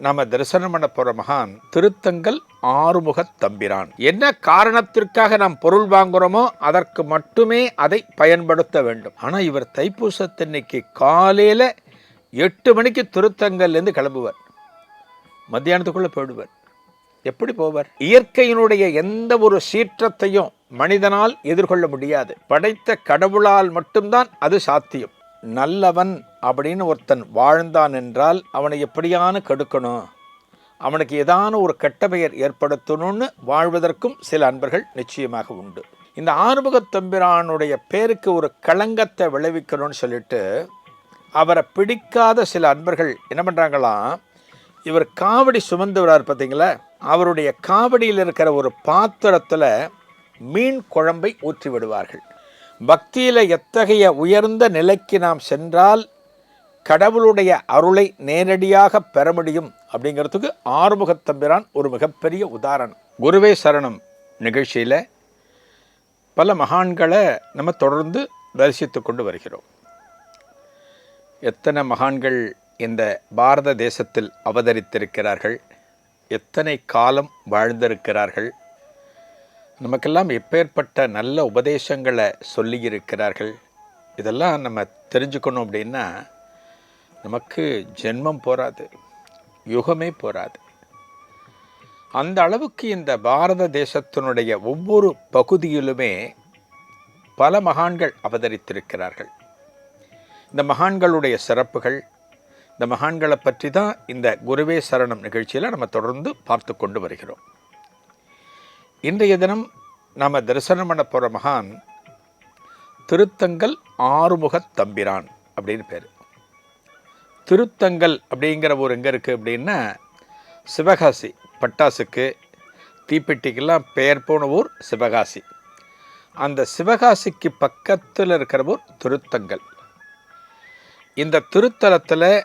நம்ம தரிசனம் பண்ண போகிற மகான் திருத்தங்கள் ஆறுமுகத் தம்பிரான். என்ன காரணத்திற்காக நாம் பொருள் வாங்குறோமோ அதற்கு மட்டுமே அதை பயன்படுத்த வேண்டும். ஆனால் இவர் தைப்பூசத்தன்னைக்கு காலையில் எட்டு மணிக்கு திருத்தங்கள்லேருந்து கிளம்புவார். மத்தியானத்துக்குள்ளே போயிடுவார். எப்படி போவார்? இயற்கையினுடைய எந்த ஒரு சீற்றத்தையும் மனிதனால் எதிர்கொள்ள முடியாது. படைத்த கடவுளால் மட்டும்தான் அது சாத்தியம். நல்லவன் அப்படின்னு ஒருத்தன் வாழ்ந்தான் என்றால் அவனை எப்படியான கெடுக்கணும்? அவனுக்கு ஏதான ஒரு கெட்ட பெயர் ஏற்படுத்தணும்னு வாழ்வதற்கும் சில அன்பர்கள் நிச்சயமாக உண்டு. இந்த ஆறுமுகத் தம்பிரானுடைய பேருக்கு ஒரு களங்கத்தை விளைவிக்கணும்னு சொல்லிட்டு அவரை பிடிக்காத சில அன்பர்கள் என்ன பண்ணுறாங்களாம் இவர் காவடி சுமந்து வரார் பார்த்தீங்களா? அவருடைய காவடியில் இருக்கிற ஒரு பாத்திரத்தில் மீன் குழம்பை ஊற்றி விடுவார்கள் பக்தியில் எத்தகைய உயர்ந்த நிலைக்கு நாம் சென்றால் கடவுளுடைய அருளை நேரடியாக பெற முடியும் அப்படிங்கிறதுக்கு ஆறுமுகத்தம்பிரான் ஒரு மிகப்பெரிய உதாரணம். குருவே சரணம். நிகழ்ச்சியில் பல மகான்களை நம்ம தொடர்ந்து தரிசித்து கொண்டு வருகிறோம். எத்தனை மகான்கள் இந்த பாரத தேசத்தில் அவதரித்திருக்கிறார்கள்? எத்தனை காலம் வாழ்ந்திருக்கிறார்கள்? நமக்கெல்லாம் எப்பேற்பட்ட நல்ல உபதேசங்களை சொல்லியிருக்கிறார்கள். இதெல்லாம் நம்ம தெரிஞ்சுக்கணும் அப்படின்னா நமக்கு ஜென்மம் போராது யுகமே போராது அந்த அளவுக்கு இந்த பாரத தேசத்தினுடைய ஒவ்வொரு பகுதியிலுமே பல மகான்கள் அவதரித்திருக்கிறார்கள். இந்த மகான்களுடைய சிறப்புகள் இந்த மகான்களை பற்றி தான் இந்த குருவே சரணம் நிகழ்ச்சியில் நம்ம தொடர்ந்து பார்த்து கொண்டு வருகிறோம். இன்றைய தினம் நாம் தரிசனம் பண்ண போகிற மகான் திருத்தங்கல் ஆறுமுகத் தம்பிரான் அப்படின்னு பேர். திருத்தங்கல் அப்படிங்கிற ஊர் எங்கே இருக்குது அப்படின்னா சிவகாசி பட்டாசுக்கு தீப்பெட்டிக்கெல்லாம் பெயர் போன ஊர் சிவகாசி. அந்த சிவகாசிக்கு பக்கத்தில் இருக்கிற ஊர் திருத்தங்கல் இந்த திருத்தலத்தில்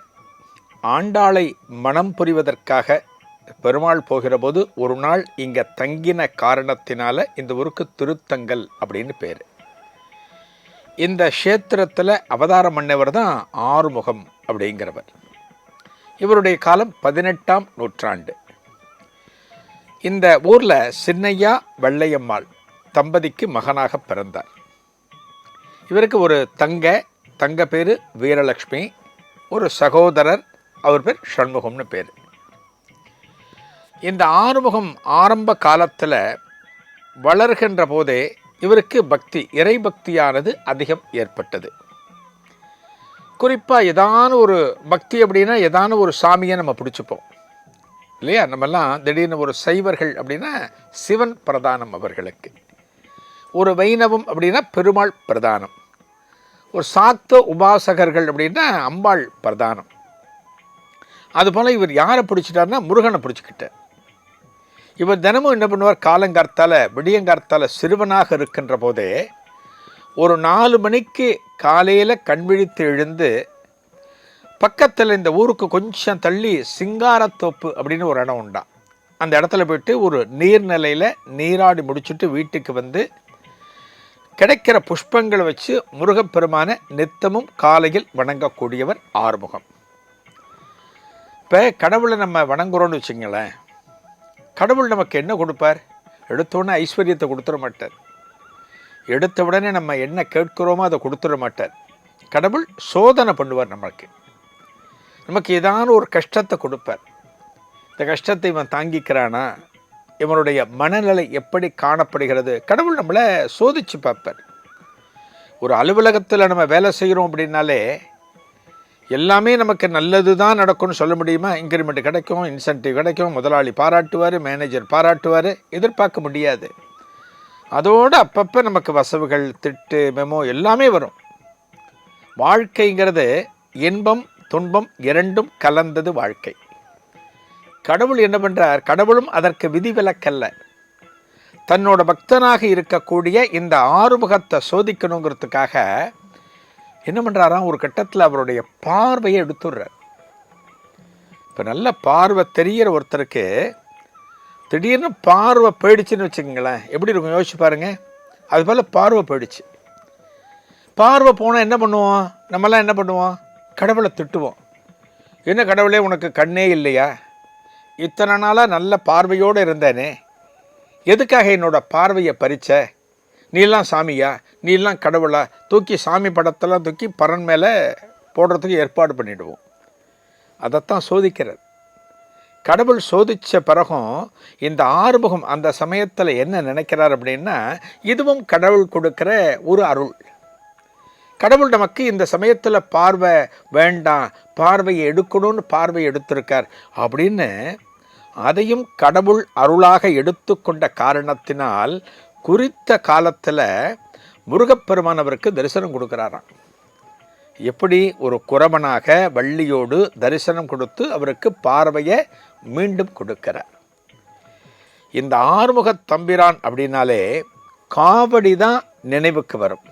ஆண்டாளை மனம் புரிவதற்காக பெருமாள் போகிறபோது ஒரு நாள் இங்கே தங்கின காரணத்தினால இந்த ஊருக்கு திருத்தங்கல் அப்படின்னு பேர். இந்த க்ஷேத்திரத்தில் அவதாரம் பண்ணவர் தான் ஆறுமுகம் அப்படிங்கிறவர். இவருடைய காலம் பதினெட்டாம் நூற்றாண்டு. இந்த ஊரில் சின்னையா வெள்ளையம்மாள் தம்பதிக்கு மகனாக பிறந்தார். இவருக்கு ஒரு தங்க தங்க பேர் வீரலக்ஷ்மி ஒரு சகோதரர் அவர் பேர் ஷண்முகம்னு பேர். இந்த ஆறுமுகம் ஆரம்ப காலத்தில் வளர்கின்ற போதே இவருக்கு பக்தி இறை பக்தியானது அதிகம் ஏற்பட்டது. குறிப்பாக ஏதான ஒரு பக்தி அப்படின்னா ஏதான ஒரு சாமியை நம்ம பிடிச்சிப்போம். இல்லையா? நம்மெல்லாம் திடீர்னு ஒரு சைவர்கள் அப்படின்னா சிவன் பிரதானம் அவர்களுக்கு. ஒரு வைணவம் அப்படின்னா பெருமாள் பிரதானம். ஒரு சாத்த உபாசகர்கள் அப்படின்னா அம்பாள் பிரதானம். அதுபோல் இவர் யாரை பிடிச்சிட்டாருன்னா முருகனை பிடிச்சிக்கிட்டார். இவர் தினமும் என்ன பண்ணுவார்? காலங்கார்த்தால விடியங்கார்த்தால சிறுவனாக இருக்கின்ற போதே ஒரு நாலு மணிக்கு காலையில் கண்விழித்து எழுந்து பக்கத்தில் இந்த ஊருக்கு கொஞ்சம் தள்ளி சிங்காரத்தோப்பு அப்படின்னு ஒரு இடம் உண்டா அந்த இடத்துல போயிட்டு ஒரு நீர்நிலையில் நீராடி முடிச்சுட்டு வீட்டுக்கு வந்து கிடைக்கிற புஷ்பங்களை வச்சு முருகப்பெருமான நித்தமும் காலையில் வணங்கக்கூடியவர் ஆறுமுகம். இப்போ கடவுளை நம்ம வணங்குறோன்னு வச்சுங்களேன் கடவுள் நமக்கு என்ன கொடுப்பார்? எடுத்தோடனே ஐஸ்வர்யத்தை கொடுத்துட மாட்டார். எடுத்த உடனே நம்ம என்ன கேட்கிறோமோ அதை கொடுத்துட மாட்டார். கடவுள் சோதனை பண்ணுவார் நமக்கு நமக்கு ஏதான ஒரு கஷ்டத்தை கொடுப்பார். இந்த கஷ்டத்தை இவன் தாங்கிக்கிறானா? இவனுடைய மனநிலை எப்படி காணப்படுகிறது? கடவுள் நம்மளை சோதித்து பார்ப்பார். ஒரு அலுவலகத்தில் நம்ம வேலை செய்கிறோம் அப்படின்னாலே எல்லாமே நமக்கு நல்லது தான் நடக்கும்னு சொல்ல முடியுமா? இன்க்ரிமெண்ட் கிடைக்கும் இன்சென்டிவ் கிடைக்கும் முதலாளி பாராட்டுவார் மேனேஜர் பாராட்டுவார் எதிர்பார்க்க முடியாது. அதோடு அப்பப்போ நமக்கு வசவுகள் திட்டு மெமோ எல்லாமே வரும். வாழ்க்கைங்கிறது இன்பம் துன்பம் இரண்டும் கலந்தது வாழ்க்கை. கடவுள் என்ன பண்ணுறார் கடவுளும் அதற்கு விதிவிலக்கல்ல. தன்னோட பக்தனாக இருக்கக்கூடிய இந்த ஆறுமுகத்தை சோதிக்கணுங்கிறதுக்காக என்ன பண்ணுறாராம் ஒரு கட்டத்தில் அவருடைய பார்வையை எடுத்துடுறார். இப்போ நல்ல பார்வை தெரிகிற ஒருத்தருக்கு திடீர்னு பார்வை போயிடுச்சுன்னு வச்சுக்கோங்களேன். எப்படி இருக்கும்? யோசிச்சு பாருங்கள் அது போல் பார்வை போயிடுச்சு. பார்வை போனால் என்ன பண்ணுவோம்? நம்மலாம் என்ன பண்ணுவோம்? கடவுளை திட்டுவோம். என்ன கடவுளே உனக்கு கண்ணே இல்லையா? இத்தனை நாளாக நல்ல பார்வையோடு இருந்தேனே. எதுக்காக என்னோட பார்வையை பறிச்ச? நீலாம் சாமியா? நீலாம் கடவுளா? தூக்கி சாமி படத்தெல்லாம் தூக்கி பரன் மேலே போடுறதுக்கு ஏற்பாடு பண்ணிவிடுவோம் அதைத்தான் சோதிக்கிறது. கடவுள் சோதித்த பிறகும் இந்த ஆறுமுகம் அந்த சமயத்தில் என்ன நினைக்கிறார் அப்படின்னா இதுவும் கடவுள் கொடுக்குற ஒரு அருள். கடவுள் நமக்கு இந்த சமயத்தில் பார்வை வேண்டாம் பார்வையை எடுக்கணும்னு பார்வை எடுத்திருக்கார் அப்படின்னு அதையும் கடவுள் அருளாக எடுத்துக்கொண்ட காரணத்தினால் குறித்த காலத்தில் முருகப்பெருமான் அவருக்கு தரிசனம் கொடுக்குறாராம். எப்படி? ஒரு குரவனாக வள்ளியோடு தரிசனம் கொடுத்து அவருக்கு பார்வையை மீண்டும் கொடுக்கிறார். இந்த ஆறுமுகத் தம்பிரான் அப்படின்னாலே காவடி தான் நினைவுக்கு வரும்.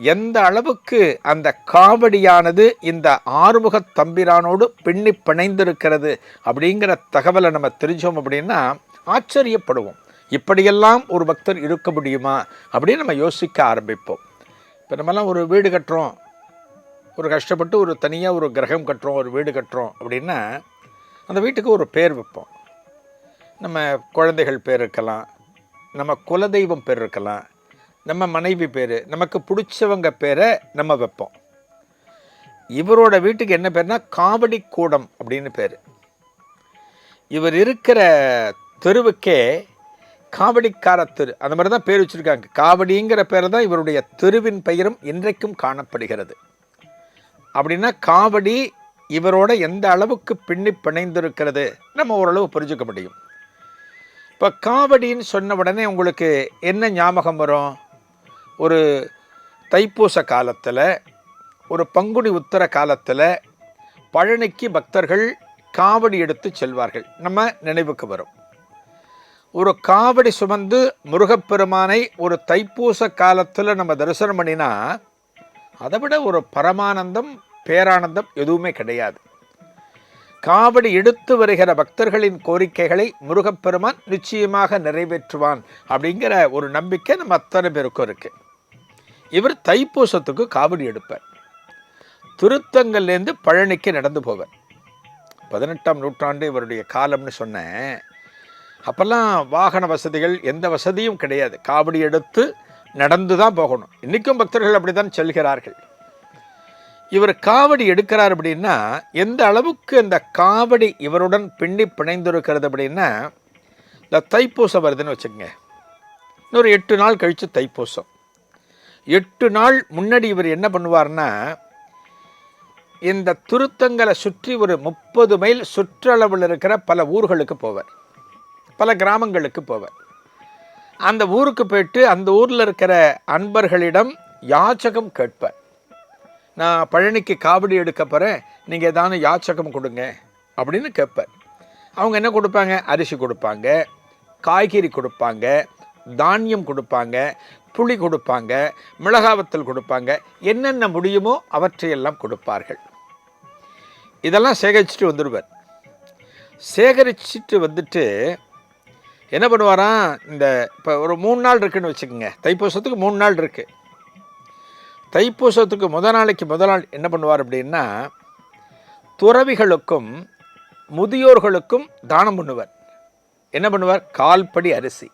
எந்த அளவுக்கு அந்த காவடியானது இந்த ஆறுமுகத் தம்பிரானோடு பின்னி பிணைந்திருக்கிறது அப்படிங்கிற தகவலை நம்ம தெரிஞ்சோம் அப்படின்னா ஆச்சரியப்படுவோம். இப்படியெல்லாம் ஒரு பக்தர் இருக்க முடியுமா அப்படின்னு நம்ம யோசிக்க ஆரம்பிப்போம். இப்போ நம்மலாம் ஒரு வீடு கட்டுறோம். ஒரு கஷ்டப்பட்டு ஒரு தனியாக ஒரு கிரகம் கட்டுறோம் ஒரு வீடு கட்டுறோம் அப்படின்னா அந்த வீட்டுக்கு ஒரு பேர் வைப்போம். நம்ம குழந்தைகள் பேர் இருக்கலாம் நம்ம குலதெய்வம் பேர் இருக்கலாம் நம்ம மனைவி பேர் நமக்கு பிடிச்சவங்க பேரை நம்ம வைப்போம். இவரோட வீட்டுக்கு என்ன பேர்னா காவடி கூடம் அப்படின்னு பேர். இவர் இருக்கிற தெருவுக்கே காவடிக்கார தெரு அந்த மாதிரி தான் பேர் வச்சுருக்காங்க. காவடிங்கிற பேர் தான் இவருடைய தெருவின் பெயரும் இன்றைக்கும் காணப்படுகிறது. அப்படின்னா காவடி இவரோட எந்த அளவுக்கு பின்னி பிணைந்திருக்கிறது நம்ம ஓரளவு புரிஞ்சுக்க முடியும். இப்போ காவடின்னு சொன்ன உடனே உங்களுக்கு என்ன ஞாபகம் வரும்? ஒரு தைப்பூச காலத்தில் ஒரு பங்குனி உத்தர காலத்தில் பழனிக்கு பக்தர்கள் காவடி எடுத்து செல்வார்கள். நம்ம நினைவுக்கு வரும். ஒரு காவடி சுமந்து முருகப்பெருமானை ஒரு தைப்பூச காலத்தில் நம்ம தரிசனம் பண்ணினா அதை விட ஒரு பரமானந்தம் பேரானந்தம் எதுவுமே கிடையாது. காவடி எடுத்து வருகிற பக்தர்களின் கோரிக்கைகளை முருகப்பெருமான் நிச்சயமாக நிறைவேற்றுவான் அப்படிங்கிற ஒரு நம்பிக்கை நம்ம அத்தனை பேருக்கும் இருக்கு. இவர் தைப்பூசத்துக்கு காவடி எடுப்பார். திருத்தங்கள்லேருந்து பழனிக்கு நடந்து போவார். பதினெட்டாம் நூற்றாண்டு இவருடைய காலம்னு சொன்னேன். அப்போல்லாம் வாகன வசதிகள் எந்த வசதியும் கிடையாது. காவடி எடுத்து நடந்து தான் போகணும். இன்றைக்கும் பக்தர்கள் அப்படி தான் செல்கிறார்கள். இவர் காவடி எடுக்கிறார் அப்படின்னா எந்த அளவுக்கு இந்த காவடி இவருடன் பின்னி பிணைந்திருக்கிறது அப்படின்னா இந்த தைப்பூசம் வருதுன்னு வச்சுக்கோங்க. இன்னொரு எட்டு நாள் கழித்து தைப்பூசம். எட்டு நாள் முன்னாடி இவர் என்ன பண்ணுவார்னா இந்த துருத்தங்களை சுற்றி ஒரு முப்பது மைல் சுற்றளவில் இருக்கிற பல ஊர்களுக்கு போவார். பல கிராமங்களுக்கு போவார். அந்த ஊருக்கு போயிட்டு அந்த ஊரில் இருக்கிற அன்பர்களிடம் யாச்சகம் கேட்பார். நான் பழனிக்கு காவடி எடுக்க போகிறேன் நீங்கள் ஏதான யாச்சகம் கொடுங்க அப்படின்னு கேட்பார். அவங்க என்ன கொடுப்பாங்க? அரிசி கொடுப்பாங்க காய்கறி கொடுப்பாங்க தானியம் கொடுப்பாங்க புளி கொடுப்பாங்க மிளகாவத்தல் கொடுப்பாங்க என்னென்ன முடியுமோ அவற்றையெல்லாம் கொடுப்பார்கள். இதெல்லாம் சேகரிச்சுட்டு வந்துடுவார் சேகரிச்சுட்டு வந்துட்டு என்ன பண்ணுவாராம்? இந்த இப்போ ஒரு மூணு நாள் இருக்குன்னு வச்சுக்கோங்க. தைப்பூசத்துக்கு மூணு நாள் இருக்குது தைப்பூசத்துக்கு முத நாளைக்கு முதல் நாள் என்ன பண்ணுவார் அப்படின்னா துறவிகளுக்கும் முதியோர்களுக்கும் தானம் பண்ணுவார். என்ன பண்ணுவார்? கால்படி அரிசி.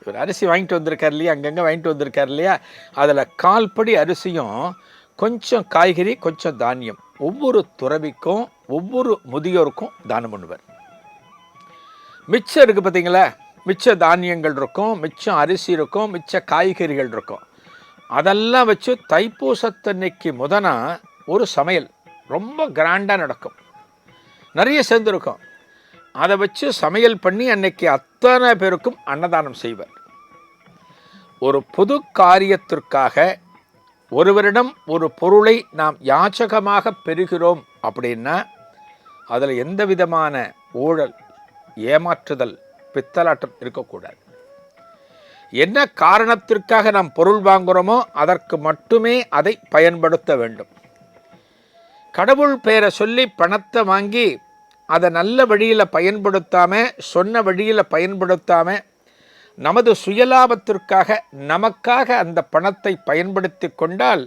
இவர் அரிசி வாங்கிட்டு வந்திருக்கார் இல்லையா? அங்கங்கே வாங்கிட்டு வந்திருக்கார் இல்லையா? அதில் கால்படி அரிசியும் கொஞ்சம் காய்கறி கொஞ்சம் தானியம். ஒவ்வொரு துறவிக்கும் ஒவ்வொரு முதியோருக்கும் தானம் பண்ணுவார். மிச்சம் இருக்குது பார்த்தீங்களா? மிச்ச தானியங்கள் இருக்கும் மிச்சம் அரிசி இருக்கும் மிச்ச காய்கறிகள் இருக்கும். அதெல்லாம் வச்சு தைப்பூசத்தன்னைக்கு முதனா ஒரு சமையல். ரொம்ப கிராண்டாக நடக்கும். நிறைய சேர்ந்துருக்கும். அதை வச்சு சமையல் பண்ணி அன்னைக்கு அத்தனை பேருக்கும் அன்னதானம் செய்வார் ஒரு பொது காரியத்திற்காக ஒருவரிடம் ஒரு பொருளை நாம் யாச்சகமாக பெறுகிறோம் அப்படின்னா அதில் எந்த விதமான ஊழல் ஏமாற்றுதல் பித்தலாட்டம் இருக்கக்கூடாது. என்ன காரணத்திற்காக நாம் பொருள் வாங்குகிறோமோ அதற்கு மட்டுமே அதை பயன்படுத்த வேண்டும். கடவுள் பெயரை சொல்லி பணத்தை வாங்கி அதை நல்ல வழியில் பயன்படுத்தாமல் சொன்ன வழியில் பயன்படுத்தாமல் நமது சுயலாபத்திற்காக நமக்காக அந்த பணத்தை பயன்படுத்தி கொண்டால்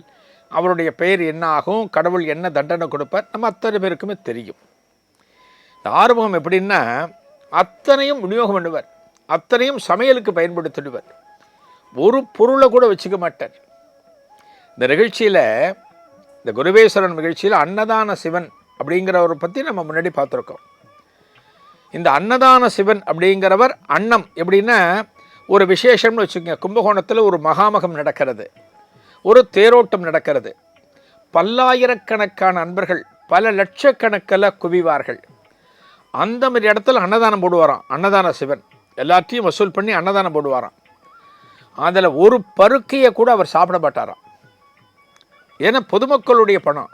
அவருடைய பெயர் என்ன ஆகும் கடவுள் என்ன தண்டனை கொடுப்பார் நம்ம அத்தனை பேருக்குமே தெரியும். இந்த ஆர்வம் எப்படின்னா அத்தனையும் விநியோகம் பண்ணுவார். அத்தனையும் சமையலுக்கு பயன்படுத்திடுவார். ஒரு பொருளை கூட வச்சுக்க மாட்டார். இந்த நிகழ்ச்சியில் இந்த குருவேஸ்வரன் நிகழ்ச்சியில் அன்னதான சிவன் அப்படிங்கிறவரை பற்றி நம்ம முன்னாடி பார்த்துருக்கோம். இந்த அன்னதான சிவன் அப்படிங்கிறவர் அன்னம் எப்படின்னா ஒரு விசேஷம்னு வச்சுக்கோங்க. கும்பகோணத்தில் ஒரு மகாமகம் நடக்கிறது. ஒரு தேரோட்டம் நடக்கிறது. பல்லாயிரக்கணக்கான அன்பர்கள் பல லட்சக்கணக்கில் குவிவார்கள். அந்த மாதிரி இடத்துல அன்னதானம் போடுவாராம். அன்னதான சிவன். எல்லாத்தையும் வசூல் பண்ணி அன்னதானம் போடுவாராம். அதில் ஒரு பருக்கையை கூட அவர் சாப்பிட மாட்டாராம். ஏன்னா பொதுமக்களுடைய பணம்.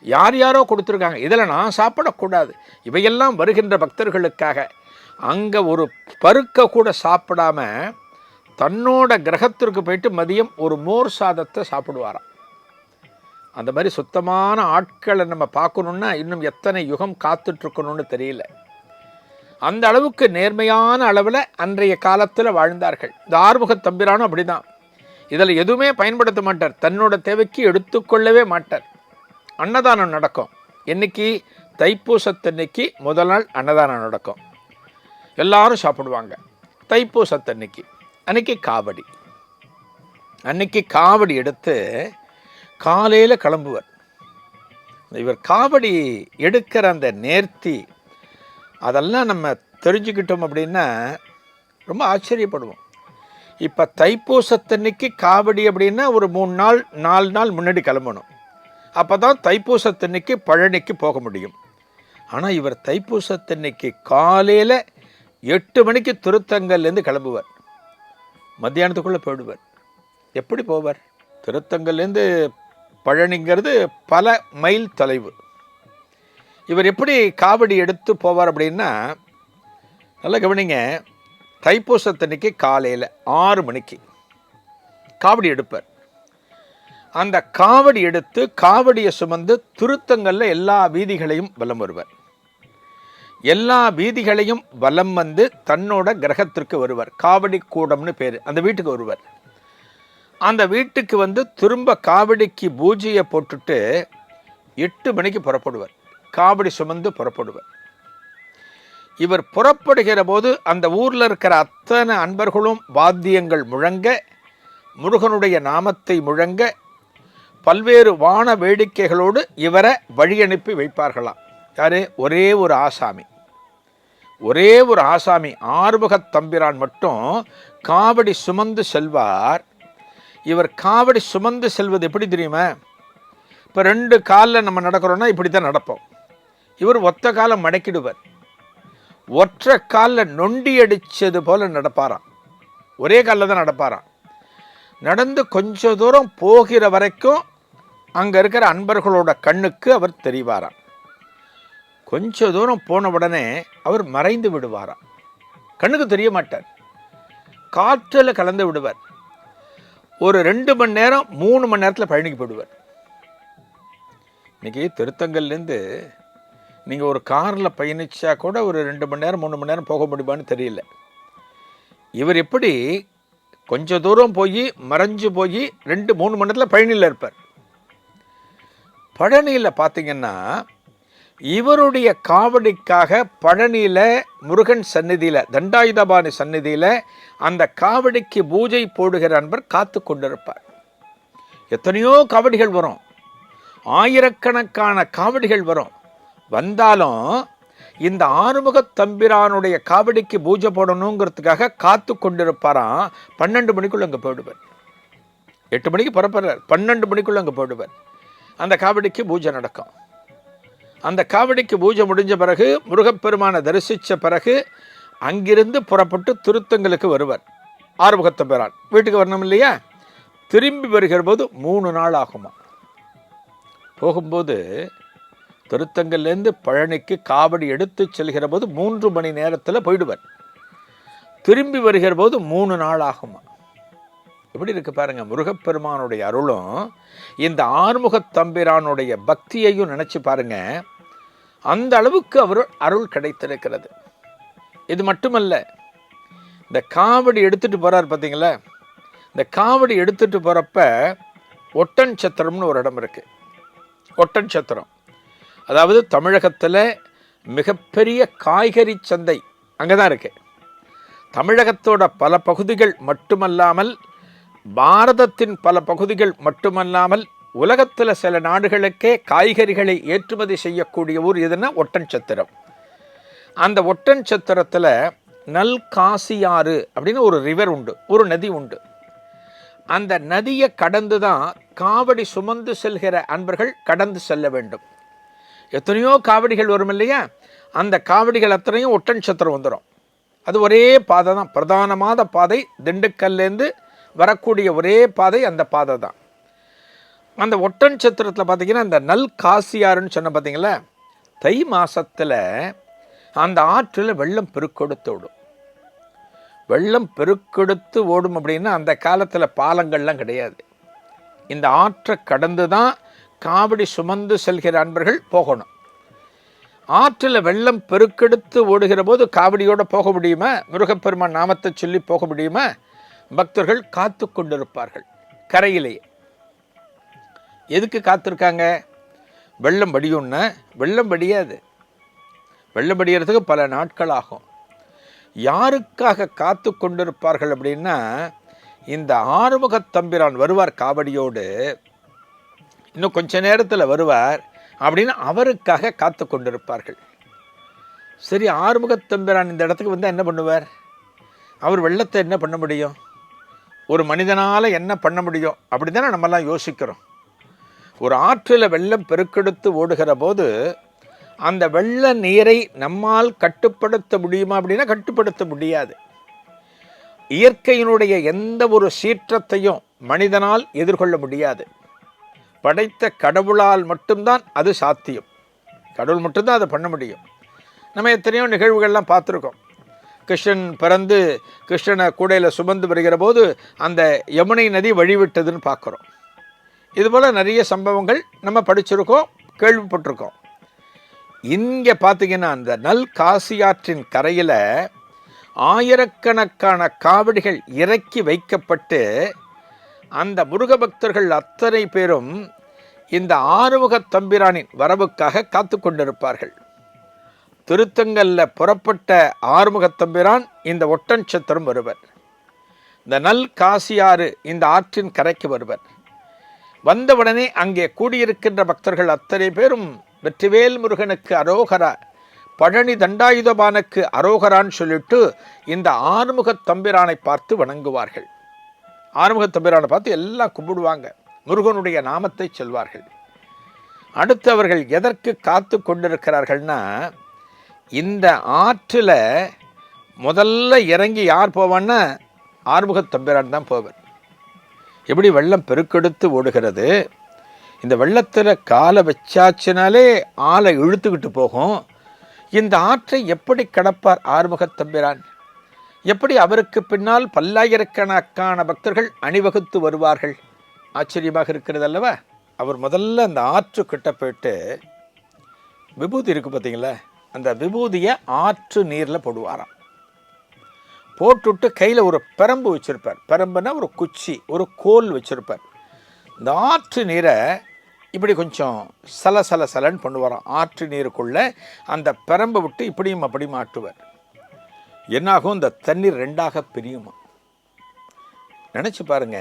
யார் யாரோ கொடுத்துருக்காங்க. இதில் நான் சாப்பிடக்கூடாது. இவையெல்லாம் வருகின்ற பக்தர்களுக்காக. அங்கே ஒரு பருக்க கூட சாப்பிடாம தன்னோட கிரகத்திற்கு போயிட்டு மதியம் ஒரு மோர் சாதத்தை சாப்பிடுவாராம். அந்த மாதிரி சுத்தமான ஆட்களை நம்ம பார்க்கணுன்னா இன்னும் எத்தனை யுகம் காத்துட்ருக்கணும்னு தெரியல. அந்த அளவுக்கு நேர்மையான அளவில் அன்றைய காலத்தில் வாழ்ந்தார்கள். இந்த ஆறுமுக தம்பிரானும் அப்படிதான். இதில் எதுவுமே பயன்படுத்த மாட்டார். தன்னோட தேவைக்கு எடுத்துக்கொள்ளவே மாட்டார். அன்னதானம் நடக்கும். என்னைக்கு? தைப்பூசத்தன்னைக்கு முதல் நாள் அன்னதானம் நடக்கும். எல்லாரும் சாப்பிடுவாங்க. தைப்பூசத்தன்னைக்கு. அன்னைக்கு காவடி. அன்னைக்கு காவடி எடுத்து காலையில் கிளம்புவர். இவர் காவடி எடுக்கிற அந்த நேர்த்தி அதெல்லாம் நம்ம தெரிஞ்சுக்கிட்டோம் அப்படின்னா ரொம்ப ஆச்சரியப்படுவோம். இப்போ தைப்பூசத்தன்னைக்கு காவடி அப்படின்னா ஒரு மூணு நாள் நாலு நாள் முன்னாடி கிளம்பணும். அப்போ தான் தைப்பூசத்தன்னைக்கு பழனிக்கு போக முடியும். ஆனால் இவர் தைப்பூசத்தன்னைக்கு காலையில் எட்டு மணிக்கு திருத்தங்கல்லேருந்து கிளம்புவார். மத்தியானத்துக்குள்ளே போயிடுவார். எப்படி போவார்? திருத்தங்கல்லேருந்து பழனிங்கிறது பல மைல் தொலைவு. இவர் எப்படி காவடி எடுத்து போவார் அப்படின்னா நல்லா கவனிங்க தைப்பூசத்தன்னைக்கு காலையில் ஆறு மணிக்கு காவடி எடுப்பார். அந்த காவடி எடுத்து காவடியை சுமந்து திருத்தங்களில் எல்லா வீதிகளையும் வலம் வருவார். எல்லா வீதிகளையும் வலம் வந்து தன்னோட கிரகத்திற்கு வருவார். காவடி கூடம்னு பேர். அந்த வீட்டுக்கு வருவார். அந்த வீட்டுக்கு வந்து திரும்ப காவடிக்கு பூஜையை போட்டுட்டு எட்டு மணிக்கு புறப்படுவார். காவடி சுமந்து புறப்படுவார். இவர் புறப்படுகிற போது அந்த ஊரில் இருக்கிற அத்தனை அன்பர்களும் வாத்தியங்கள் முழங்க முருகனுடைய நாமத்தை முழங்க பல்வேறு வான வேடிக்கைகளோடு இவரை வழியனுப்பி வைப்பார்களாம். யாரு? ஒரே ஒரு ஆசாமி. ஒரே ஒரு ஆசாமி. ஆறுமுகத் தம்பிரான் மட்டும் காவடி சுமந்து செல்வார். இவர் காவடி சுமந்து செல்வது எப்படி தெரியுமா? இப்போ ரெண்டு காலில் நம்ம நடக்கிறோன்னா இப்படி தான் நடப்போம். இவர் ஒத்த காலம் மடக்கிடுவார். ஒற்றை காலில் நொண்டி அடித்தது போல் நடப்பாராம். ஒரே காலில் தான் நடப்பாராம். நடந்து கொஞ்ச தூரம் போகிற வரைக்கும் அங்கே இருக்கிற அன்பர்களோட கண்ணுக்கு அவர் தெரிவாராம். கொஞ்ச தூரம் போன உடனே அவர் மறைந்து விடுவாராம். கண்ணுக்கு தெரிய மாட்டார். காற்றில் கலந்து விடுவார். ஒரு ரெண்டு மணி நேரம் மூணு மணி நேரத்தில் பழனிக்கு போயிடுவார். இன்றைக்கி திருத்தங்கல்லேருந்து நீங்கள் ஒரு காரில் பயணிச்சா கூட ஒரு ரெண்டு மணி நேரம் மூணு மணி நேரம் போக முடியுமான்னு தெரியல. இவர் எப்படி கொஞ்சம் தூரம் போய் மறைஞ்சு போய் ரெண்டு மூணு மணி நேரத்தில் பழனியில் இருப்பார். பழனியில் பார்த்தீங்கன்னா இவருடைய காவடிக்காக பழனியில் முருகன் சந்நிதியில் தண்டாயுதபாணி சந்நிதியில் அந்த காவடிக்கு பூஜை போடுகிற அன்பர் காத்து கொண்டிருப்பார். எத்தனையோ காவடிகள் வரும். ஆயிரக்கணக்கான காவடிகள் வரும். வந்தாலும் இந்த ஆறுமுகத் தம்பிரானுடைய காவடிக்கு பூஜை போடணுங்கிறதுக்காக காத்து கொண்டிருப்பாராம். பன்னெண்டு மணிக்குள்ள அங்கே போயிடுவார். எட்டு மணிக்கு புறப்படுறார். பன்னெண்டு மணிக்குள்ள அங்கே போயிடுவார். அந்த காவடிக்கு பூஜை நடக்கும். அந்த காவடிக்கு பூஜை முடிஞ்ச பிறகு முருகப்பெருமானை தரிசித்த பிறகு அங்கிருந்து புறப்பட்டு திருத்தங்களுக்கு வருவர். ஆறுமுகத்த பெறான் வீட்டுக்கு வரணும் இல்லையா? திரும்பி வருகிற போது மூணு நாள் ஆகுமா? போகும்போது திருத்தங்கள்லேருந்து பழனிக்கு காவடி எடுத்து செல்கிற போது மூன்று மணி நேரத்தில் போயிடுவர். திரும்பி வருகிற போது மூணு நாள் ஆகுமா? எப்படி இருக்கு பாருங்க முருகப்பெருமானுடைய அருளும் இந்த ஆறுமுகத் தம்பிரானுடைய பக்தியையும் நினைச்சு பாருங்க அந்த அளவுக்கு அவர் அருள் கிடைத்திருக்கிறது. இது மட்டுமல்ல இந்த காவடி எடுத்துட்டு போறார் பார்த்தீங்களா இந்த காவடி எடுத்துட்டு போறப்ப ஒட்டன் சத்திரம்னு ஒரு இடம் இருக்கு. ஒட்டன் சத்திரம். அதாவது தமிழகத்தில் மிகப்பெரிய காய்கறி சந்தை அங்கே தான் இருக்கு. தமிழகத்தோட பல பகுதிகள் மட்டுமல்லாமல் பாரதத்தின் பல பகுதிகள் மட்டுமல்லாமல் உலகத்தில் சில நாடுகளுக்கே காய்கறிகளை ஏற்றுமதி செய்யக்கூடிய ஊர் எதுன்னா ஒட்டன்சத்திரம். அந்த ஒட்டன்சத்திரத்தில் நல் காசியாறு அப்படின்னு ஒரு ரிவர் உண்டு ஒரு நதி உண்டு. அந்த நதியை கடந்து தான் காவடி சுமந்து செல்கிற அன்பர்கள் கடந்து செல்ல வேண்டும். எத்தனையோ காவடிகள் வரும் இல்லையா? அந்த காவடிகள் அத்தனையும் ஒட்டன் சத்திரம் வந்துடும் அது ஒரே பாதை தான் பிரதானமான பாதை திண்டுக்கல்லேருந்து வரக்கூடிய ஒரே பாதை அந்த பாதை தான் அந்த ஒட்டன் சத்திரத்தில் பார்த்திங்கன்னா அந்த நல் காசியாருன்னு சொன்ன பார்த்தீங்களா தை மாதத்தில் அந்த ஆற்றில் வெள்ளம் பெருக்கெடுத்து ஓடும். வெள்ளம் பெருக்கெடுத்து ஓடும் அப்படின்னா அந்த காலத்தில் பாலங்கள்லாம் கிடையாது. இந்த ஆற்றை கடந்து தான் காவடி சுமந்து செல்கிற அன்பர்கள் போகணும். ஆற்றில் வெள்ளம் பெருக்கெடுத்து ஓடுகிற போது காவடியோடு போக முடியுமா? முருகப்பெருமான் நாமத்தை சொல்லி போக முடியுமா? பக்தர்கள் காத்து கொண்டிருப்பார்கள். கரையிலேயே எதுக்கு காத்திருக்காங்க? வெள்ளம் வடியும்னா. வெள்ளம் வடியாது. வெள்ளம் வடிகிறதுக்கு பல நாட்கள் ஆகும் யாருக்காக காத்து கொண்டிருப்பார்கள் அப்படின்னா இந்த ஆறுமுக தம்பிரான் வருவார் காவடியோடு. இன்னும் கொஞ்ச நேரத்தில் வருவார் அப்படின்னு அவருக்காக காத்து கொண்டிருப்பார்கள். சரி ஆறுமுகத்தம்பிரான் இந்த இடத்துக்கு வந்து என்ன பண்ணுவார்? அவர் வெள்ளத்தை என்ன பண்ண முடியும்? ஒரு மனிதனால் என்ன பண்ண முடியும்? அப்படி தானே நம்மலாம் யோசிக்கிறோம். ஒரு ஆற்றில் வெள்ளம் பெருக்கெடுத்து ஓடுகிற போது அந்த வெள்ள நீரை நம்மால் கட்டுப்படுத்த முடியுமா அப்படின்னா கட்டுப்படுத்த முடியாது. இயற்கையினுடைய எந்த ஒரு சீற்றத்தையும் மனிதனால் எதிர்கொள்ள முடியாது. படைத்த கடவுளால் மட்டும்தான் அது சாத்தியம். கடவுள் மட்டும்தான் அதை பண்ண முடியும். நம்ம எத்தனையோ நிகழ்வுகள்லாம் பார்த்துருக்கோம். கிருஷ்ணன் பிறந்து கிருஷ்ணனை கூடையில் சுமந்து வருகிற போது அந்த யமுனை நதி வழிவிட்டதுன்னு பார்க்குறோம். இதுபோல் நிறைய சம்பவங்கள் நம்ம படிச்சிருக்கோம் கேள்விப்பட்டிருக்கோம். இங்கே பார்த்தீங்கன்னா அந்த நல் காசியாற்றின் கரையில் ஆயிரக்கணக்கான காவடிகள் இறக்கி வைக்கப்பட்டு அந்த முருக பக்தர்கள் அத்தனை பேரும் இந்த ஆறுமுகத் தம்பிரானின் வரவுக்காக காத்து கொண்டிருப்பார்கள். திருத்தங்கல்ல புறப்பட்ட ஆறுமுகத் தம்பிரான் இந்த ஒட்டன்சத்திரம் வருவர் இந்த நல் காசியாறு இந்த ஆற்றின் கரைக்கு வருவர் வந்தவுடனே அங்கே கூடியிருக்கின்ற பக்தர்கள் அத்தனை பேரும் வெற்றிவேல் முருகனுக்கு அரோகரா பழனி தண்டாயுதபானுக்கு அரோகரான்னு சொல்லிட்டு இந்த ஆறுமுகத் தம்பிரானை பார்த்து வணங்குவார்கள். ஆறுமுகத் தம்பிரானை பார்த்து எல்லாம் கும்பிடுவாங்க. முருகனுடைய நாமத்தை சொல்வார்கள். அடுத்து அவர்கள் எதற்கு காத்து கொண்டிருக்கிறார்கள்னா இந்த ஆற்றில் முதல்ல இறங்கி யார் போவான்னா ஆறுமுகத் தம்பிரான் தான் போவர். எப்படி வெள்ளம் பெருக்கெடுத்து ஓடுகிறது? இந்த வெள்ளத்தில் காலை வச்சாச்சுனாலே ஆளை இழுத்துக்கிட்டு போகும். இந்த ஆற்றை எப்படி கடப்பார் ஆறுமுகத் தம்பிரான் எப்படி அவருக்கு பின்னால் பல்லாயிரக்கணக்கான பக்தர்கள் அணிவகுத்து வருவார்கள்? ஆச்சரியமாக இருக்கிறது அல்லவா? அவர் முதல்ல அந்த ஆற்று கிட்ட போயிட்டு விபூதி இருக்குது பார்த்தீங்களா? அந்த விபூதியை ஆற்று நீரில் போடுவாராம். போட்டுட்டு கையில் ஒரு பெரம்பு வச்சுருப்பார். பெரம்புனா ஒரு குச்சி ஒரு கோல் வச்சுருப்பார். இந்த ஆற்று நீரை இப்படி கொஞ்சம் சல சல சலன்னு பண்ணுவாராம். ஆற்று நீருக்குள்ளே அந்த பெரம்பை விட்டு இப்படியும் அப்படியும் ஆட்டுவார். என்னாகும்? இந்த தண்ணீர் ரெண்டாக பிரியுமா? நினச்சி பாருங்க.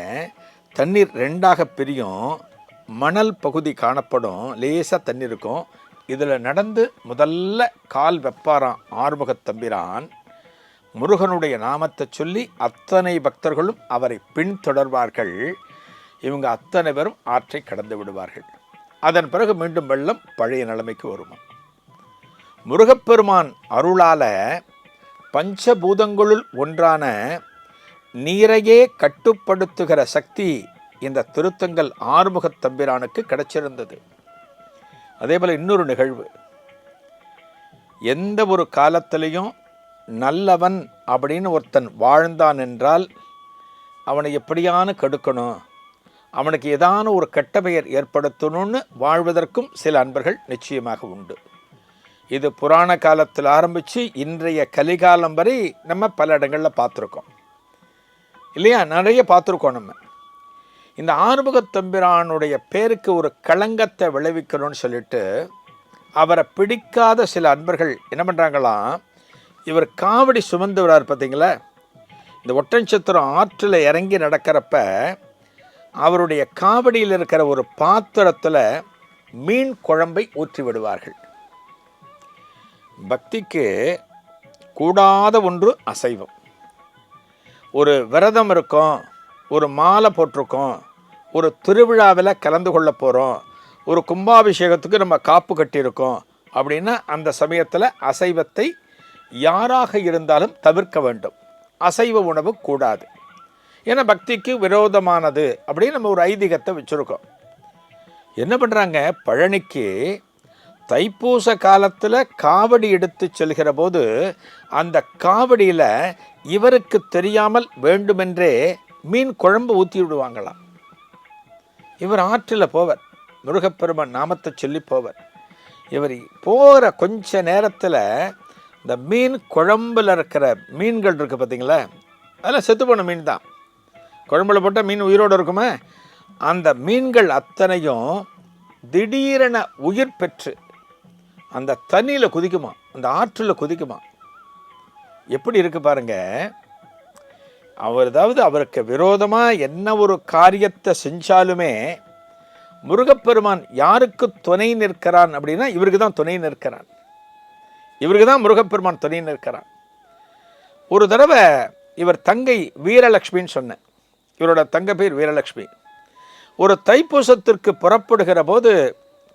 தண்ணீர் ரெண்டாக பிரியும். மணல் பகுதி காணப்படும். லேசாக தண்ணி இருக்கும். இதில் நடந்து முதல்ல கால் வெப்பாராம் ஆறுமுகத் தம்பிரான். முருகனுடைய நாமத்தை சொல்லி அத்தனை பக்தர்களும் அவரை பின்தொடர்வார்கள். இவங்க அத்தனை பேரும் ஆற்றை கடந்து விடுவார்கள். அதன் பிறகு மீண்டும் வெள்ளம் பழைய நிலைமைக்கு வருமா. முருகப்பெருமான் அருளால பஞ்சபூதங்களுள் ஒன்றான நீரையே கட்டுப்படுத்துகிற சக்தி இந்த திருத்தங்கள் ஆறுமுகத் தம்பிரானுக்கு கிடைச்சிருந்தது. அதே போல் இன்னொரு நிகழ்வு. எந்த ஒரு காலத்திலையும் நல்லவன் அப்படின்னு ஒருத்தன் வாழ்ந்தான் என்றால் அவனை எப்படியான கெடுக்கணும்? அவனுக்கு ஏதான ஒரு கெட்ட பெயர் ஏற்படுத்தணும்னு வாழ்வதற்கும் சில அன்பர்கள் நிச்சயமாக உண்டு. இது புராண காலத்தில் ஆரம்பித்து இன்றைய கலிகாலம் வரை நம்ம பல இடங்களில் பார்த்துருக்கோம். இல்லையா? நிறைய பார்த்துருக்கோம் நம்ம. இந்த ஆறுமுகத் தம்பிரானுடைய பேருக்கு ஒரு களங்கத்தை விளைவிக்கணும்னு சொல்லிட்டு அவரை பிடிக்காத சில அன்பர்கள் என்ன பண்ணுறாங்களாம் இவர் காவடி சுமந்து வரார் பார்த்தீங்களா இந்த ஒட்டன்சத்திரம் ஆற்றில் இறங்கி நடக்கிறப்ப அவருடைய காவடியில் இருக்கிற ஒரு பாத்திரத்தில் மீன் குழம்பை ஊற்றி விடுவார்கள். பக்திக்கு கூடாத ஒன்று அசைவம். ஒரு விரதம் இருக்கும் ஒரு மாலை போட்டிருக்கோம் ஒரு திருவிழாவில் கலந்து கொள்ள போகிறோம் ஒரு கும்பாபிஷேகத்துக்கு நம்ம காப்பு கட்டியிருக்கோம் அப்படின்னா அந்த சமயத்தில் அசைவத்தை யாராக இருந்தாலும் தவிர்க்க வேண்டும். அசைவ உணவு கூடாது. ஏன்னா பக்திக்கு விரோதமானது அப்படின்னு நம்ம ஒரு ஐதீகத்தை வச்சுருக்கோம். என்ன பண்ணுறாங்க பழனிக்கு தைப்பூச காலத்தில் காவடி எடுத்து செல்கிற போது அந்த காவடியில் இவருக்கு தெரியாமல் வேண்டுமென்றே மீன் குழம்பு ஊற்றி விடுவாங்களாம். இவர் ஆற்றில் போவர். முருகப்பெருமன் நாமத்தை சொல்லி போவர். இவர் போகிற கொஞ்ச நேரத்தில் இந்த மீன் குழம்பில் இருக்கிற மீன்கள் இருக்குது பார்த்தீங்களா அதெல்லாம் செத்து போன மீன் தான். குழம்புல போட்டால் மீன் உயிரோடு இருக்குமே? அந்த மீன்கள் அத்தனையும் திடீரென உயிர் பெற்று அந்த தண்ணியில் குதிக்குமா அந்த ஆற்றில் குதிக்குமா எப்படி இருக்குது பாருங்கள் அவர் அதாவது அவருக்கு விரோதமாக என்ன ஒரு காரியத்தை செஞ்சாலுமே முருகப்பெருமான் யாருக்கு துணை நிற்கிறான் அப்படின்னா இவருக்கு தான் துணை நிற்கிறான். இவருக்கு தான் முருகப்பெருமான் துணை நிற்கிறான். ஒரு தடவை இவர் தங்கை வீரலக்ஷ்மின்னு சொன்னேன். இவரோட தங்க பேர் வீரலக்ஷ்மி ஒரு தைப்பூசத்திற்கு புறப்படுகிற போது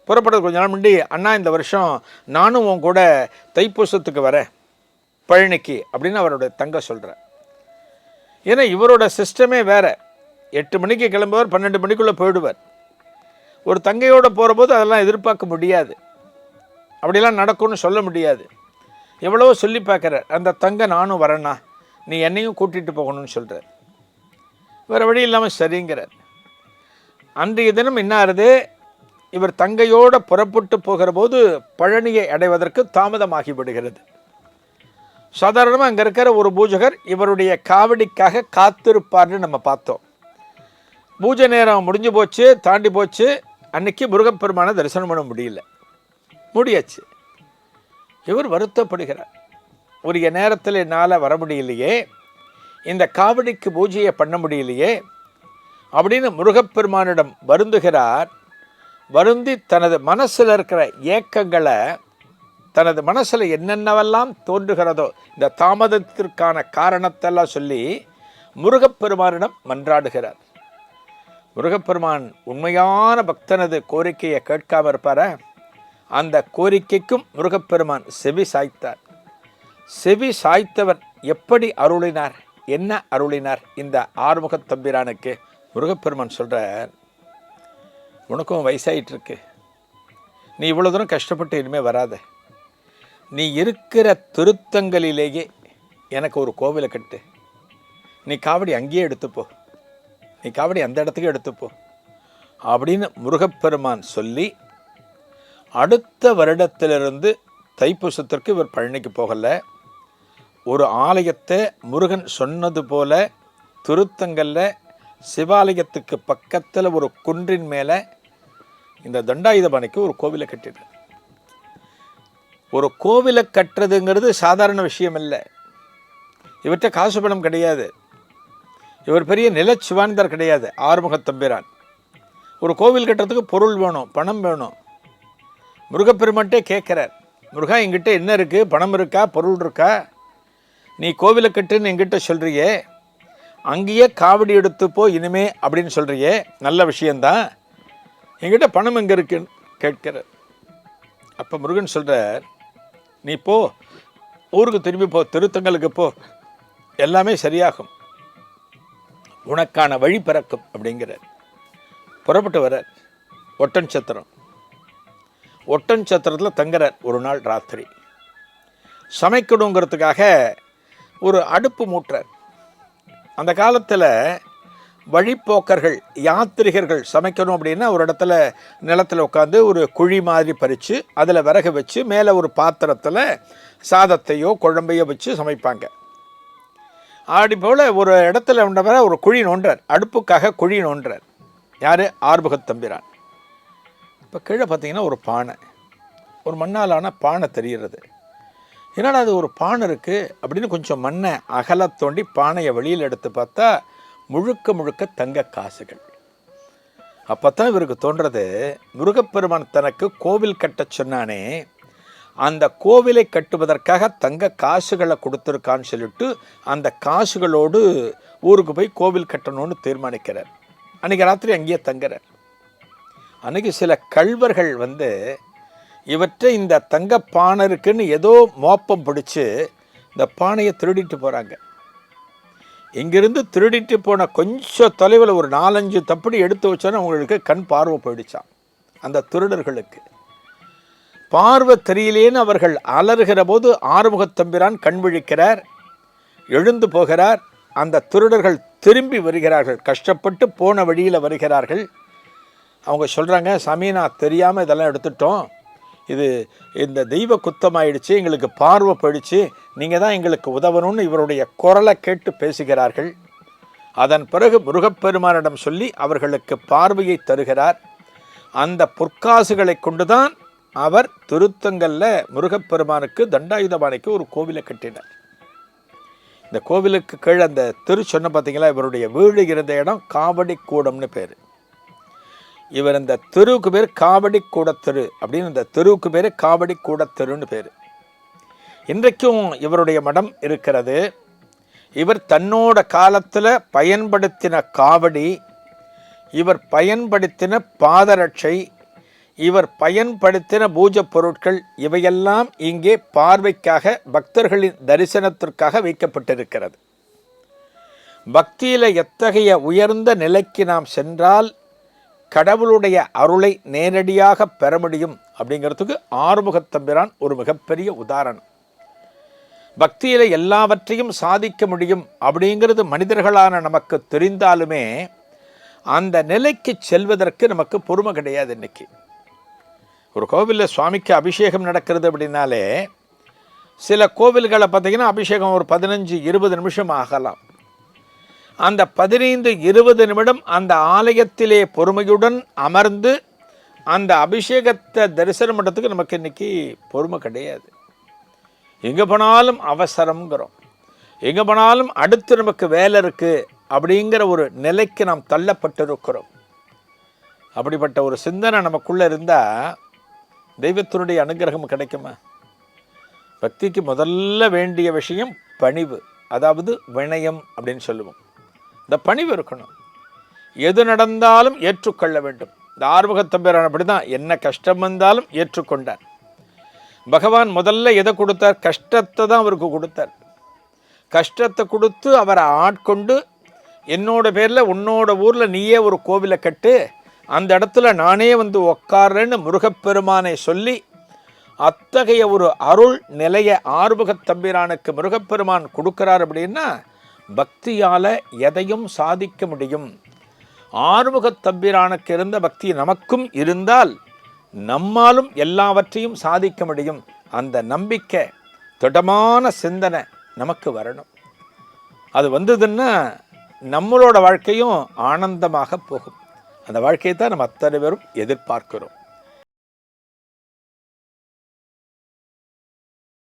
புறப்படுறது கொஞ்ச நாள் முன்னாடி அண்ணா இந்த வருஷம் நானும் உன் கூட தைப்பூசத்துக்கு வரேன். பழனிக்கு அப்படின்னு அவரோட தங்க சொல்கிறேன் ஏன்னா இவரோட சிஸ்டமே வேறு. எட்டு மணிக்கு கிளம்புவார் பன்னெண்டு மணிக்குள்ளே போயிடுவார். ஒரு தங்கையோடு போகிறபோது அதெல்லாம் எதிர்பார்க்க முடியாது. அப்படிலாம் நடக்கும்னு சொல்ல முடியாது. எவ்வளவோ சொல்லி பார்க்குறார் அந்த தங்கை நானும் வரேண்ணா நீ என்னையும் கூட்டிகிட்டு போகணும்னு சொல்கிறார் வேறு வழி இல்லாமல் சரிங்கிறார். அன்றைய தினம் என்ன இவர் தங்கையோடு புறப்பட்டு போகிற போது பழனியை அடைவதற்கு தாமதமாகி விடுகிறது. சாதாரணமாக அங்கே இருக்கிற ஒரு பூஜகர் இவருடைய காவடிக்காக காத்திருப்பார்னு நம்ம பார்த்தோம். பூஜை நேரம் முடிஞ்சு போச்சு தாண்டி போச்சு. அன்னைக்கு முருகப்பெருமானை தரிசனம் பண்ண முடியல. முடியாச்சு. இவர் வருத்தப்படுகிறார். உரிய நேரத்தில் என்னால் வர முடியலையே. இந்த காவடிக்கு பூஜையை பண்ண முடியலையே. அப்படின்னு முருகப்பெருமானிடம் வருந்துகிறார். வருந்தி தனது மனசில் இருக்கிற ஏக்கங்களை தனது மனசில் என்னென்னவெல்லாம் தோன்றுகிறதோ இந்த தாமதத்திற்கான காரணத்தெல்லாம் சொல்லி முருகப்பெருமானிடம் மன்றாடுகிறார். முருகப்பெருமான் உண்மையான பக்தனது கோரிக்கையை கேட்காம இருப்பார? அந்த கோரிக்கைக்கும் முருகப்பெருமான் செவி சாய்த்தார். செவி சாய்த்தவர் எப்படி அருளினார்? என்ன அருளினார்? இந்த ஆறுமுகத் தம்பிரானுக்கு முருகப்பெருமான் சொல்கிறார் உனக்கும் வயசாயிட்டு இருக்கு நீ இவ்வளோ தூரம் கஷ்டப்பட்டு இனிமேல் வராத. நீ இருக்கிற திருத்தங்களிலேயே எனக்கு ஒரு கோவிலை கட்டு. நீ காவடி அங்கேயே எடுத்துப்போ. நீ காவடி அந்த இடத்துக்கு எடுத்துப்போ. அப்படின்னு முருகப்பெருமான் சொல்லி அடுத்த வருடத்திலிருந்து தைப்பூசத்திற்கு இவர் பழனிக்கு போகலை. ஒரு ஆலயத்தை முருகன் சொன்னது போல திருத்தங்களில் சிவாலயத்துக்கு பக்கத்தில் ஒரு குன்றின் மேலே இந்த தண்டாயுதபாணிக்கு ஒரு கோவிலை கட்டிடு ஒரு கோவிலை கட்டுறதுங்கிறது சாதாரண விஷயம் இல்லை. இவர்கிட்ட காசு பணம் கிடையாது. இவர் பெரிய நிலச்சிவானிதர் கிடையாது ஆறுமுகத் தம்பிரான். ஒரு கோவில் கட்டுறதுக்கு பொருள் வேணும் பணம் வேணும். முருகப்பெருமான்ட்டே கேட்குறார் முருகா எங்கிட்ட என்ன இருக்குது பணம் இருக்கா? பொருள் இருக்கா? நீ கோவிலை கட்டுன்னு எங்கிட்ட சொல்கிறியே அங்கேயே காவடி எடுத்து போ இனிமே அப்படின்னு சொல்கிறியே நல்ல விஷயந்தான் எங்கிட்ட பணம் எங்கே இருக்குன்னு கேட்கிறார். அப்போ முருகன் சொல்கிறார் நீ போ. ஊருக்கு திரும்பி போ. திருத்தங்களுக்கு போ. எல்லாமே சரியாகும். உனக்கான வழி பிறக்கும் அப்படிங்கிறார். புறப்பட்டு வர்றார். ஒட்டன் சத்திரம். ஒட்டன் சத்திரத்தில் தங்குறார் ஒரு நாள் ராத்திரி. சமைக்கணுங்கிறதுக்காக ஒரு அடுப்பு மூட்டுறார். அந்த காலத்தில் வழிப்போக்கர்கள் யாத்திரிகர்கள் சமைக்கணும் அப்படின்னா ஒரு இடத்துல நிலத்தில் உட்காந்து ஒரு குழி மாதிரி பறித்து அதில் விறகு வச்சு மேலே ஒரு பாத்திரத்தில் சாதத்தையோ குழம்பையோ வச்சு சமைப்பாங்க. அப்படி போல் ஒரு இடத்துல உண்டவர ஒரு குழி நோன்றார். அடுப்புக்காக குழி நோண்டுறார் யார்? ஆறுமுகத் தம்பிரான். இப்போ கீழே பார்த்தீங்கன்னா ஒரு பானை. ஒரு மண்ணாலான பானை தெரிகிறது. என்னடா அது ஒரு பானை இருக்குது அப்படின்னு கொஞ்சம் மண்ணை அகல தோண்டி பானையை வெளியில் எடுத்து பார்த்தா முழுக்க முழுக்க தங்க காசுகள். அப்போ தான் இவருக்கு தோன்றது முருகப்பெருமான் தனக்கு கோவில் கட்ட சொன்னானே அந்த கோவிலை கட்டுவதற்காக தங்க காசுகளை கொடுத்துருக்கான்னு சொல்லிட்டு அந்த காசுகளோடு ஊருக்கு போய் கோவில் கட்டணும்னு தீர்மானிக்கிறார். அன்றைக்கி ராத்திரி அங்கேயே தங்குறார். அன்றைக்கி சில கள்வர்கள் வந்து இவற்றை இந்த தங்க பானை இருக்குன்னு ஏதோ மோப்பம் பிடிச்சி இந்த பானையை திருடிட்டு போகிறாங்க இங்கிருந்து திருடிட்டு போன கொஞ்சம் தொலைவில் ஒரு நாலஞ்சு தப்படி எடுத்து வச்சோன்னா அவங்களுக்கு கண் பார்வை போயிடுச்சான் அந்த திருடர்களுக்கு. பார்வை தெரியலேன்னு அவர்கள் அலறுகிற போது ஆறுமுகத்தம்பிரான் கண் விழிக்கிறார் எழுந்து போகிறார். அந்த திருடர்கள் திரும்பி வருகிறார்கள் கஷ்டப்பட்டு போன வழியில் வருகிறார்கள். அவங்க சொல்கிறாங்க சாமி நான் தெரியாமல் இதெல்லாம் எடுத்துட்டோம். இது இந்த தெய்வ குத்தமாயிடுச்சு எங்களுக்கு பார்வை போயிடுச்சு நீங்கள் தான் எங்களுக்கு உதவணும்னு இவருடைய குரலை கேட்டு பேசுகிறார்கள். அதன் பிறகு முருகப்பெருமானிடம் சொல்லி அவர்களுக்கு பார்வையை தருகிறார். அந்த பொற்காசுகளை கொண்டுதான் அவர் திருத்தங்கல்ல முருகப்பெருமானுக்கு தண்டாயுதபாணிக்கு ஒரு கோவிலை கட்டினார். இந்த கோவிலுக்கு கீழே அந்த திரு சொன்ன பார்த்தீங்களா இவருடைய வீடு இருந்த இடம் காவடி கூடம்னு பேர். இவர் இந்த தெருவுக்கு பேர் காவடி கூடத்தெரு அப்படின்னு இந்த தெருவுக்கு பேர் காவடி கூடத்தெருன்னு பேர். இன்றைக்கும் இவருடைய மடம் இருக்கிறது. இவர் தன்னோட காலத்தில் பயன்படுத்தின காவடி இவர் பயன்படுத்தின பாதரட்சை இவர் பயன்படுத்தின பூஜை பொருட்கள் இவையெல்லாம் இங்கே பார்வைக்காக பக்தர்களின் தரிசனத்திற்காக வைக்கப்பட்டிருக்கிறது. பக்தியில் எத்தகைய உயர்ந்த நிலைக்கு நாம் சென்றால் கடவுளுடைய அருளை நேரடியாக பெற முடியும் அப்படிங்கிறதுக்கு ஆறுமுகத்தம்பிரான் ஒரு மிகப்பெரிய உதாரணம். பக்தியில் எல்லாவற்றையும் சாதிக்க முடியும் அப்படிங்கிறது மனிதர்களான நமக்கு தெரிந்தாலுமே அந்த நிலைக்கு செல்வதற்கு நமக்கு பொறுமை கிடையாது இன்னைக்கு. ஒரு கோவிலில் சுவாமிக்கு அபிஷேகம் நடக்கிறது அப்படின்னாலே சில கோவில்களை பார்த்திங்கன்னா அபிஷேகம் ஒரு பதினஞ்சு இருபது நிமிஷம் ஆகலாம். அந்த பதினைந்து இருபது நிமிடம் அந்த ஆலயத்திலே பொறுமையுடன் அமர்ந்து அந்த அபிஷேகத்தை தரிசனம் பண்ணுறதுக்கு நமக்கு இன்றைக்கி பொறுமை கிடையாது. எங்கே போனாலும் அவசரங்கிறோம் எங்கே போனாலும் அடுத்து நமக்கு வேலை இருக்குது அப்படிங்கிற ஒரு நிலைக்கு நாம் தள்ளப்பட்டிருக்கிறோம். அப்படிப்பட்ட ஒரு சிந்தனை நமக்குள்ளே இருந்தால் தெய்வத்தினுடைய அனுகிரகம் கிடைக்குமா? பக்திக்கு முதல்ல வேண்டிய விஷயம் பணிவு அதாவது வினயம் அப்படின்னு சொல்லுவோம். இந்த பணிவு இருக்கணும். எது நடந்தாலும் ஏற்றுக்கொள்ள வேண்டும். இந்த ஆறுமுகத்தம்பிரான் அப்படி தான் என்ன கஷ்டம் வந்தாலும் ஏற்றுக்கொண்டார். பகவான் முதல்ல எதை கொடுத்தார்? கஷ்டத்தை தான் அவருக்கு கொடுத்தார். கஷ்டத்தை கொடுத்து அவரை ஆட்கொண்டு என்னோட பேரில் உன்னோட ஊரில் நீயே ஒரு கோவிலை கட்டு அந்த இடத்துல நானே வந்து உக்காருன்னு முருகப்பெருமானை சொல்லி அத்தகைய ஒரு அருள் நிலைய ஆறுமுகத் தம்பிரானுக்கு முருகப்பெருமான் கொடுக்கிறார் அப்படின்னா பக்தியால் எதையும் சாதிக்க முடியும். ஆறுமுகத் தம்பிரானுக்கு இருந்த பக்தி நமக்கும் இருந்தால் நம்மாலும் எல்லாவற்றையும் சாதிக்க முடியும். அந்த நம்பிக்கை திடமான சிந்தனை நமக்கு வரணும். அது வந்ததுன்னா நம்மளோட வாழ்க்கையும் ஆனந்தமாக போகும். அந்த வாழ்க்கையை தான் நம்ம அத்தனை பேரும் எதிர்பார்க்கிறோம்.